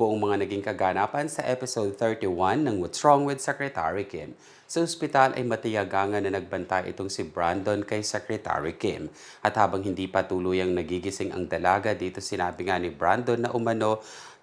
buong mga naging kaganapan sa episode 31 ng What's Wrong with Secretary Kim. Sa ospital ay matiyagangan na nagbantay itong si Brandon kay Secretary Kim. At habang hindi pa tuluyang nagigising ang dalaga dito sinabi nga ni Brandon na umano,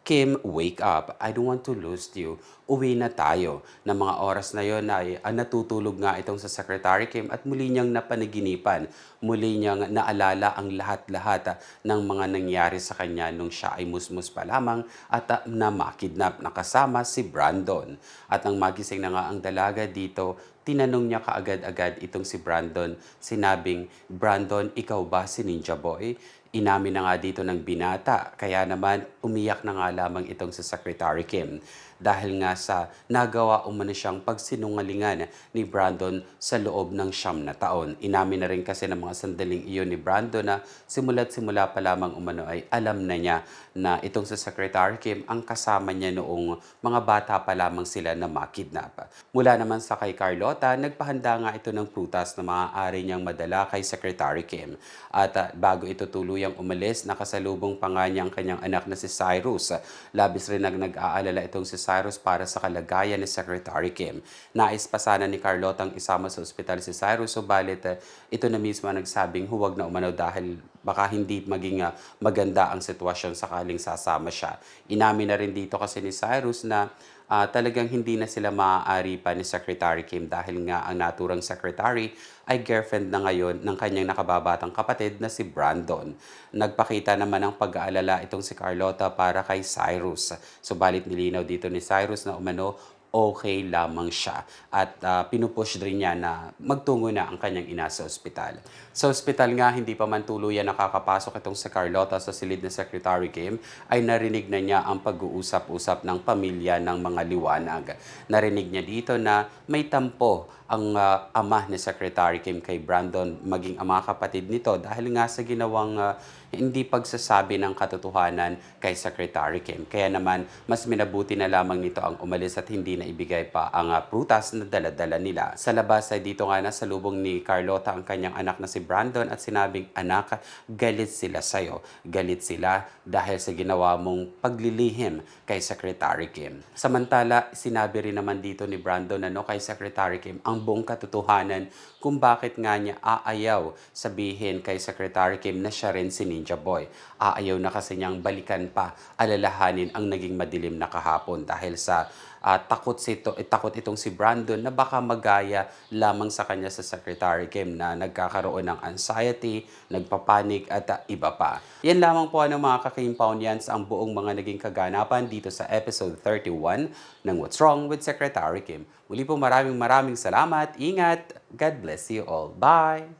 Kim, wake up. I don't want to lose you. Uwi na tayo. Na mga oras na yon ay ah, natutulog nga itong sa Secretary Kim at muli niyang napanaginipan. Muli niyang naalala ang lahat-lahat ah, ng mga nangyari sa kanya nung siya ay musmus pa lamang at ah, na makidnap na kasama si Brandon. At nang magising na nga ang dalaga dito, tinanong niya kaagad-agad itong si Brandon. Sinabing, Brandon, ikaw ba si Ninja Boy? Inamin na nga dito ng binata, kaya naman umiyak na nga lamang itong sa Secretary Kim. Dahil nga sa nagawa umano siyang pagsinungalingan ni Brandon sa loob ng siyam na taon. Inamin na rin kasi ng mga sandaling iyon ni Brandon na simula't simula pa lamang umano ay alam na niya na itong sa Secretary Kim ang kasama niya noong mga bata pa lamang sila na makidnap. Mula naman sa kay Carlota, nagpahanda nga ito ng prutas na maaari niyang madala kay Secretary Kim. At ah, bago ito tuluyang umalis, nakasalubong pa nga niya ang kanyang anak na si Cyrus. Labis rin nag nag-aalala itong si Cyrus para sa kalagayan ni Secretary Kim. Nais pa sana ni Carlota ang isama sa ospital si Cyrus, subalit ah, ito na mismo ang nagsabing huwag na umano dahil baka hindi maging ah, maganda ang sitwasyon sakaling sasama siya. Inamin na rin dito kasi ni Cyrus na ah, talagang hindi na sila maaari pa ni Secretary Kim dahil nga ang naturang secretary ay girlfriend na ngayon ng kanyang nakababatang kapatid na si Brandon. Nagpakita naman ng pag-aalala itong si Carlota para kay Cyrus. Subalit nilinaw dito ni Cyrus na umano okay lamang siya at ah, pinupush rin niya na magtungo na ang kanyang ina sa ospital. Sa ospital nga, hindi pa man tuluyan nakakapasok itong si Carlota sa silid ni Secretary Kim, ay narinig na niya ang pag-uusap-usap ng pamilya ng mga liwanag. Narinig niya dito na may tampo ang ah, ama ni Secretary Kim kay Brandon maging ang mga kapatid nito dahil nga sa ginawang ah, hindi pagsasabi ng katotohanan kay Secretary Kim. Kaya naman, mas minabuti na lamang nito ang umalis at hindi na ibigay pa ang ah, prutas na daladala nila. Sa labas ay dito nga nasa lubong ni Carlota ang kanyang anak na si Brandon at sinabing, Anak, galit sila sa'yo. Galit sila dahil sa ginawa mong paglilihim kay Secretary Kim. Samantala, sinabi rin naman dito ni Brandon ano, kay Secretary Kim ang buong katotohanan kung bakit nga niya aayaw sabihin kay Secretary Kim na siya rin si Ninja Boy. Aayaw na kasi niyang balikan pa, alalahanin ang naging madilim na kahapon dahil sa ah, takot, si eh, takot itong si Brandon na baka magaya lamang sa kanya sa Secretary Kim na nagkakaroon ng anxiety, nagpapanik at ah, iba pa. Yan lamang po ang mga kakimpaunyans ang buong mga naging kaganapan dito sa episode 31 ng What's Wrong with Secretary Kim. Muli po maraming maraming salamat. Ingat. God bless you all. Bye!